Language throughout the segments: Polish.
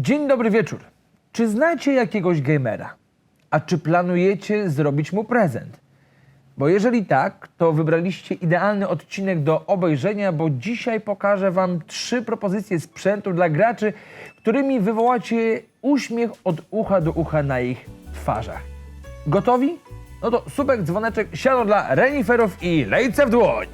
Dzień dobry wieczór. Czy znacie jakiegoś gamera? A czy planujecie zrobić mu prezent? Bo jeżeli tak, to wybraliście idealny odcinek do obejrzenia, bo dzisiaj pokażę Wam trzy propozycje sprzętu dla graczy, którymi wywołacie uśmiech od ucha do ucha na ich twarzach. Gotowi? No to subek, dzwoneczek, siano dla reniferów i lejce w dłoń!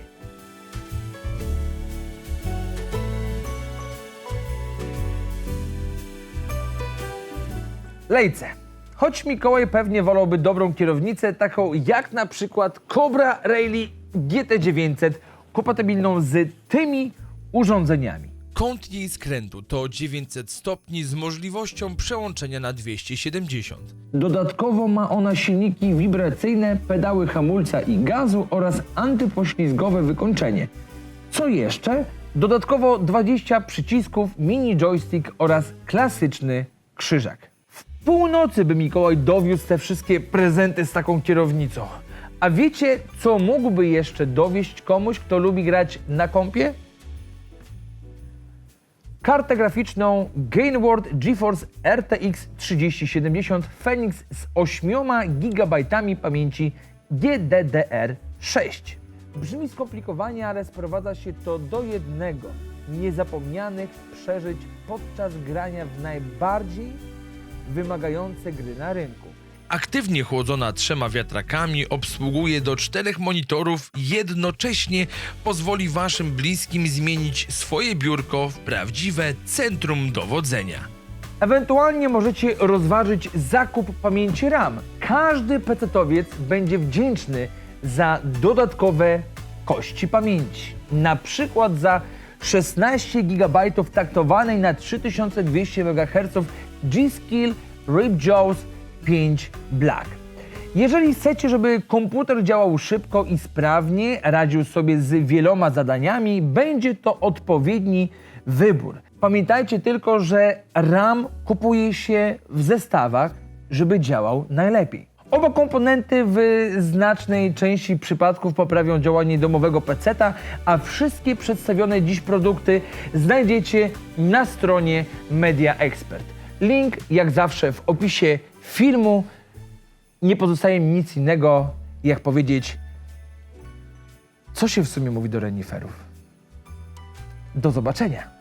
Lejce. Choć Mikołaj pewnie wolałby dobrą kierownicę, taką jak na przykład Cobra Rally GT900, kompatybilną z tymi urządzeniami. Kąt jej skrętu to 900 stopni z możliwością przełączenia na 270. Dodatkowo ma ona silniki wibracyjne, pedały hamulca i gazu oraz antypoślizgowe wykończenie. Co jeszcze? Dodatkowo 20 przycisków, mini joystick oraz klasyczny krzyżak. Północy by Mikołaj dowiózł te wszystkie prezenty z taką kierownicą. A wiecie, co mógłby jeszcze dowieść komuś, kto lubi grać na kompie? kartę graficzną Gainward GeForce RTX 3070 Phoenix z 8 GB pamięci GDDR6. Brzmi skomplikowanie, ale sprowadza się to do jednego niezapomnianych przeżyć podczas grania w najbardziej wymagające gry na rynku. Aktywnie chłodzona trzema wiatrakami, obsługuje do czterech monitorów, jednocześnie pozwoli waszym bliskim zmienić swoje biurko w prawdziwe centrum dowodzenia. Ewentualnie możecie rozważyć zakup pamięci RAM. Każdy pecetowiec będzie wdzięczny za dodatkowe kości pamięci. Na przykład za 16 GB taktowanej na 3200 MHz G-Skill Ripjaws 5 Black. Jeżeli chcecie, żeby komputer działał szybko i sprawnie, radził sobie z wieloma zadaniami, będzie to odpowiedni wybór. Pamiętajcie tylko, że RAM kupuje się w zestawach, żeby działał najlepiej. Oba komponenty w znacznej części przypadków poprawią działanie domowego PC-a, a wszystkie przedstawione dziś produkty znajdziecie na stronie Media Expert. Link jak zawsze w opisie filmu. Nie pozostaje mi nic innego, jak powiedzieć, co się w sumie mówi do reniferów. Do zobaczenia.